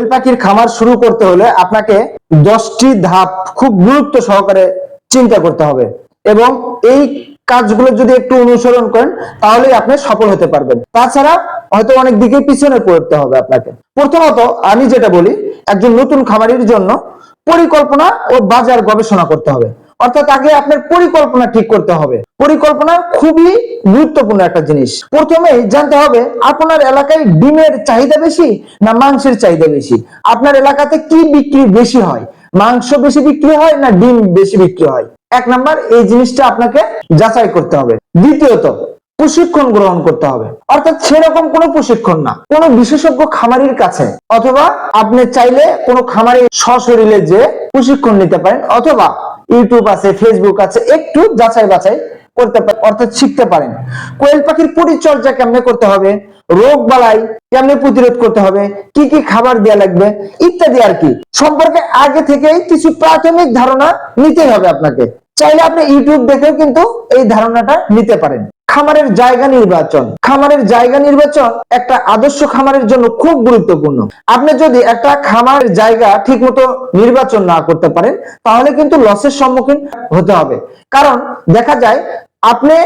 কোয়েল পাখির খামার শুরু করতে হলে আপনাকে দশটি ধাপ খুব গুরুত্ব সহকারে চিন্তা করতে হবে। এবং এই কাজগুলো যদি একটু অনুসরণ করেন, তাহলেই আপনি সফল হতে পারবেন। তাছাড়া হয়তো অনেক দিকে পিছনে পড়তে হবে আপনাকে। প্রথমত আমি যেটা বলি, একজন নতুন খামারির জন্য পরিকল্পনা ও বাজার গবেষণা করতে হবে। অর্থাৎ আগে আপনার পরিকল্পনা ঠিক করতে হবে। পরিকল্পনা খুবই গুরুত্বপূর্ণ একটা জিনিস। প্রথমে জানতে হবে, আপনার এলাকায় ডিমের চাহিদা বেশি না মাংসের চাহিদা বেশি? আপনার এলাকাতে কি বিক্রি বেশি হয়? মাংস বেশি বিক্রি হয় না ডিম বেশি বিক্রি হয়? এক নাম্বার, এই জিনিসটা আপনাকে যাচাই করতে হবে। দ্বিতীয়ত, প্রশিক্ষণ গ্রহণ করতে হবে। অর্থাৎ সেরকম কোনো প্রশিক্ষণ না। কোনো বিশেষজ্ঞ খামারির কাছে, অথবা আপনি চাইলে কোনো খামারি সশরীরে যে প্রশিক্ষণ নিতে পারেন, অথবা ইউটিউব আছে ফেসবুক আছে, একটু যাচাই বাছাই করতে অর্থাৎ শিখতে পারেন। কোয়েল পাখির পরিচর্যা কেমনে করতে হবে? রোগ বালাই কেমনে প্রতিরোধ করতে হবে? কি কি খাবার দেওয়া লাগবে? ইত্যাদি আর কি। সম্পর্কে আগে থেকেই কিছু প্রাথমিক ধারণা নিতে হবে আপনাকে। চাইলে আপনি ইউটিউব দেখেও কিন্তু এই ধারণাটা নিতে পারেন। খামারের জায়গা নির্বাচন। খামারের জায়গা নির্বাচন একটা আদর্শ খামারের জন্য খুব গুরুত্বপূর্ণ। আপনি যদি একটা খামারের জায়গা ঠিকমতো নির্বাচন না করতে পারেন, তাহলে কিন্তু লসের সম্মুখীন হতে হবে। কারণ দেখা যায়, আপনি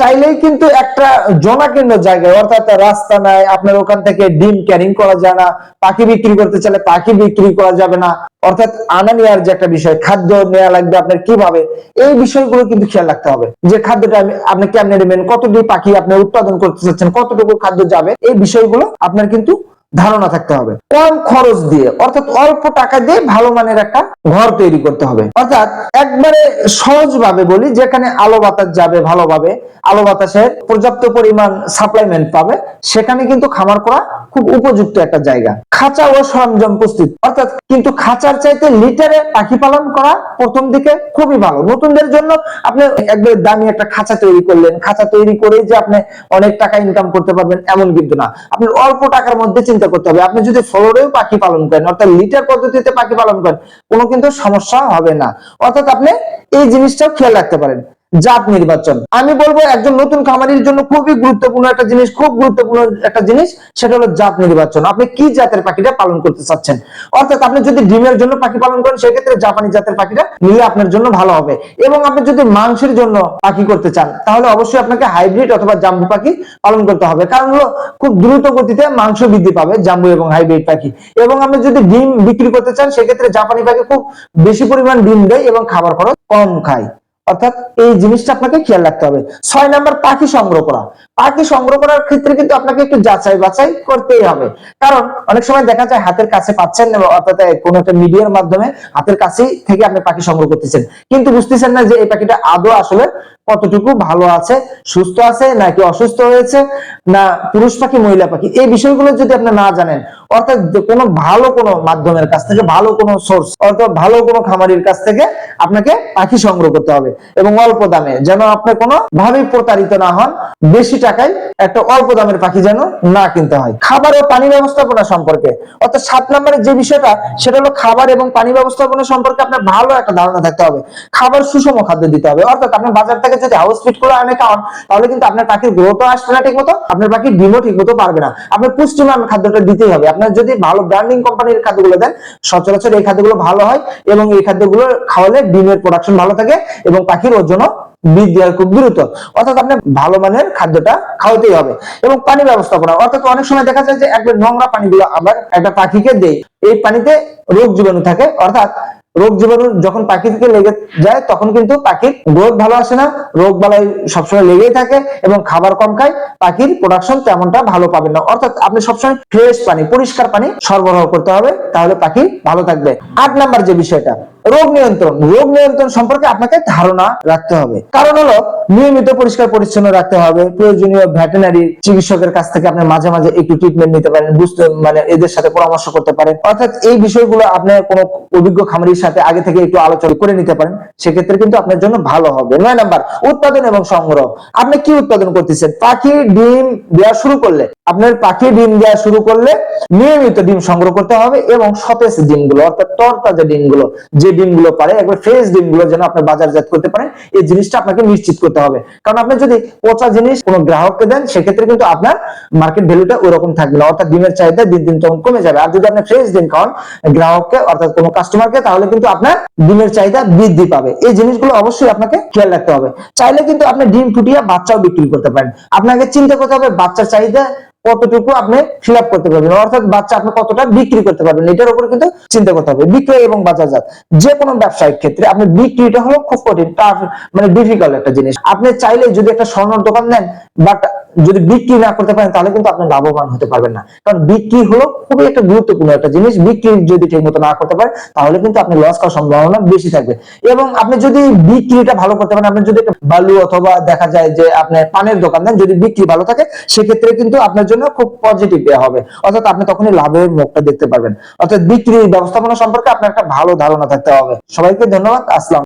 চাইলেই কিন্তু একটা জনাকীর্ণ জায়গায়, অর্থাৎ রাস্তা নাই, আপনার ওখান থেকে ডিম ক্যারিং করা যায় না, পাখি বিক্রি করতে চাইলে পাখি বিক্রি করা যাবে না। অর্থাৎ আনা নেওয়ার যে একটা বিষয়, খাদ্য নেওয়া লাগবে আপনার কীভাবে, এই বিষয়গুলো কিন্তু খেয়াল রাখতে হবে। যে খাদ্যটা আপনি কেমনে নেবেন, কতটি পাখি আপনি উৎপাদন করতে চাচ্ছেন, কতটুকু খাদ্য যাবে, এই বিষয়গুলো আপনার কিন্তু ধারণা থাকতে হবে। কম খরচ দিয়ে, অর্থাৎ অল্প টাকা দিয়ে ভালো মানের একটা ঘর তৈরি করতে হবে। অর্থাৎ একবারে সহজ ভাবে বলি, যেখানে আলো বাতাস যাবে ভালোভাবে, আলো বাতাসের পর্যাপ্ত পরিমাণ সাপ্লাইমেন্ট পাবে, সেখানে কিন্তু খামার করা খুব উপযুক্ত একটা জায়গা। খাঁচা ও সরঞ্জাম প্রস্তুত। অর্থাৎ কিন্তু খাঁচার চাইতে লিটারে পাখি পালন করা প্রথম দিকে খুবই ভালো। নতুনদের জন্য আপনি একবার দামি একটা খাঁচা তৈরি করলেন। খাঁচা তৈরি করে যে আপনি অনেক টাকা ইনকাম করতে পারবেন এমন কিন্তু না। আপনি অল্প টাকার মধ্যে চিন্তা করতে হবে। আপনি যদি ফ্লোরেও পাখি পালন করেন, অর্থাৎ লিটার পদ্ধতিতে পাখি পালন করেন, কোনো কিন্তু সমস্যা হবে না। অর্থাৎ আপনি এই জিনিসটাও খেয়াল রাখতে পারেন। জাত নির্বাচন। আমি বলব একজন নতুন খামারির জন্য খুবই গুরুত্বপূর্ণ একটা জিনিস, খুব গুরুত্বপূর্ণ একটা জিনিস, সেটা হলো জাত নির্বাচন। আপনি কি জাতের পাখিটা পালন করতে চাচ্ছেন? অর্থাৎ আপনি যদি ডিমের জন্য পাখি পালন করেন, সেক্ষেত্রে জাপানি জাতের পাখিটা নিলে আপনার জন্য ভালো হবে। এবং আপনি যদি মাংসের জন্য পাখি করতে চান, তাহলে অবশ্যই আপনাকে হাইব্রিড অথবা জাম্বু পাখি পালন করতে হবে। কারণ হলো, খুব দ্রুত গতিতে মাংস বৃদ্ধি পাবে জাম্বু এবং হাইব্রিড পাখি। এবং আপনি যদি ডিম বিক্রি করতে চান, সেক্ষেত্রে জাপানি পাখি খুব বেশি পরিমাণ ডিম দেয় এবং খাবার খরচ কম খায়। অর্থাৎ এই জিনিসটা আপনাকে খেয়াল রাখতে হবে। ছয় নাম্বার পাখি সংগ্রহ করা। পাখি সংগ্রহ করার ক্ষেত্রে কিন্তু আপনাকে একটু যাচাই বাছাই করতেই হবে। কারণ অনেক সময় দেখা যায় হাতের কাছে পাচ্ছেন না, অর্থাৎ কোনো একটা মিডিয়ার মাধ্যমে হাতের কাছেই থেকে আপনি পাখি সংগ্রহ করতেছেন। কিন্তু বুঝতেছেন না যে এই পাখিটা আদৌ আসলে কতটুকু ভালো আছে সুস্থ আছে নাকি অসুস্থ হয়েছে না পুরুষ পাখি মহিলা পাখি? এই বিষয়গুলো যদি আপনি না জানেন অর্থাৎ কোনো ভালো কোনো মাধ্যমের কাছ থেকে ভালো কোনো সোর্স অর্থাৎ ভালো কোনো খামারির কাছ থেকে আপনাকে পাখি সংগ্রহ করতে হবে। এবং অল্প দামে যেন আপনি কোনো ভাবেই প্রতারিত না হন বেশি টাকায় একটা অল্প দামের পাখি যেন না কিনতে হয়। খাবার ও পানি ব্যবস্থাপনা সম্পর্কে। অর্থাৎ সাত নম্বরের যে বিষয়টা, সেটা হলো খাবার এবং পানি ব্যবস্থাপনা সম্পর্কে আপনার ভালো একটা ধারণা থাকতে হবে। খাবার সুষম খাদ্য দিতে হবে। অর্থাৎ আপনি বাজার থেকে যদি হাউস ফিট করে আনে খাওয়ান, তাহলে কিন্তু আপনার পাখির গ্রোথও আসবে না ঠিক মতো আপনার পাখির ডিমও ঠিক মতো পারবে না। আপনার পুষ্টিমান খাদ্যটা দিতেই হবে। আপনার যদি ভালো ব্র্যান্ডিং কোম্পানির খাদ্যগুলো দেন, সচরাচর এই খাদ্যগুলো ভালো হয় এবং এই খাদ্যগুলো খাওয়ালে ডিমের প্রোডাকশন ভালো থাকে এবং পাখির ওজনও বৃদ্ধি হয় খুব দ্রুত। অর্থাৎ আপনি ভালো মানের খাদ্যটা খাওয়াতেই হবে। এবং পানি ব্যবস্থাপনা, অর্থাৎ অনেক সময় দেখা যায় যে নোংরা পানিগুলো একটা পাখিকে এই পানিতে রোগ জীবাণু থাকে, অর্থাৎ রোগ জীবাণু যখন পাখি থেকে লেগে যায়, তখন কিন্তু পাখির গ্রোথ ভালো আসে না। রোগ বালাই সবসময় লেগেই থাকে এবং খাবার কম খায়। পাখির প্রোডাকশন তেমনটা ভালো পাবেন না। অর্থাৎ আপনি সবসময় ফ্রেশ পানি, পরিষ্কার পানি সরবরাহ করতে হবে, তাহলে পাখি ভালো থাকবে। আট নাম্বার যে বিষয়টা রোগ নিয়ন্ত্রণ। রোগ নিয়ন্ত্রণ সম্পর্কে আপনাকে ধারণা রাখতে হবে। কারণ হলো, নিয়মিত পরিষ্কার পরিচ্ছন্ন রাখতে হবে। প্রয়োজনীয় ভেটেনারি চিকিৎসকের কাছ থেকে আপনি মাঝে মাঝে একটু ট্রিটমেন্ট নিতে পারেন, বুঝতে মানে এদের সাথে পরামর্শ করতে পারেন। অর্থাৎ এই বিষয়গুলো আপনি কোনো অভিজ্ঞ খামারির সাথে আগে থেকে একটু আলোচনা করে নিতে পারেন। সেক্ষেত্রে কিন্তু আপনার জন্য ভালো হবে। নয় নাম্বার, উৎপাদন এবং সংগ্রহ। আপনি কি উৎপাদন করতেছেন? পাখি, ডিম দেওয়া শুরু করলে, আপনার পাখি ডিম দেওয়া শুরু করলে নিয়মিত ডিম সংগ্রহ করতে হবে এবং সতেজ ডিমগুলো, অর্থাৎ তরতাজা ডিমগুলো, যে ডিমগুলো পারে, একবার ফ্রেশ ডিমগুলো যেন আপনি বাজারজাত করতে পারেন, এই জিনিসটা আপনাকে নিশ্চিত করতে হবে। কারণ আপনি যদি পচা জিনিস কোনো গ্রাহককে দেন, সেক্ষেত্রে কিন্তু আপনার মার্কেট ভ্যালুটা ওরকম থাকবে না, অর্থাৎ ডিমের চাহিদা দিন দিন তখন কমে যাবে। আর যদি আপনি ফ্রেশ ডিম খাওয়ান, গ্রাহককে অর্থাৎ কোনো কাস্টমারকে তাহলে কিন্তু আপনার ডিমের চাহিদা বৃদ্ধি পাবে। এই জিনিসগুলো অবশ্যই আপনাকে খেয়াল রাখতে হবে। চাইলে কিন্তু আপনি ডিম ফুটিয়ে বাচ্চাও বিক্রি করতে পারেন। আপনাকে চিন্তা করতে হবে, বাচ্চার চাহিদা কতটুকু আপনি ফিল আপ করতে পারবেন? অর্থাৎ বাচ্চা আপনি কতটা বিক্রি করতে পারবেন? এটার উপর কিন্তু চিন্তা করতে হবে। বিক্রয় এবং বাজারজাত। যে কোনো ব্যবসায়িক ক্ষেত্রে আপনি বিক্রিটা হলো খুব কঠিন টাফ মানে ডিফিকাল্ট একটা জিনিস। আপনি চাইলে যদি একটা স্বর্ণর দোকান নেন বাট যদি বিক্রি না করতে পারেন, তাহলে কিন্তু আপনি লাভবান হতে পারবেন না। কারণ বিক্রি হলো খুবই একটা গুরুত্বপূর্ণ একটা জিনিস। বিক্রি যদি ঠিক মতো না করতে পারেন তাহলে কিন্তু আপনি লস খাওয়ার সম্ভাবনা বেশি থাকবে। এবং আপনি যদি বিক্রিটা ভালো করতে পারেন, আপনি যদি একটা বালু অথবা দেখা যায় যে আপনি পানের দোকান দেন, যদি বিক্রি ভালো থাকে, সেক্ষেত্রে কিন্তু আপনার জন্য খুব পজিটিভ দেওয়া হবে। অর্থাৎ আপনি তখনই লাভের মুখটা দেখতে পারবেন। অর্থাৎ বিক্রি ব্যবস্থাপনা সম্পর্কে আপনার একটা ভালো ধারণা থাকতে হবে। সবাইকে ধন্যবাদ। আসসালাম।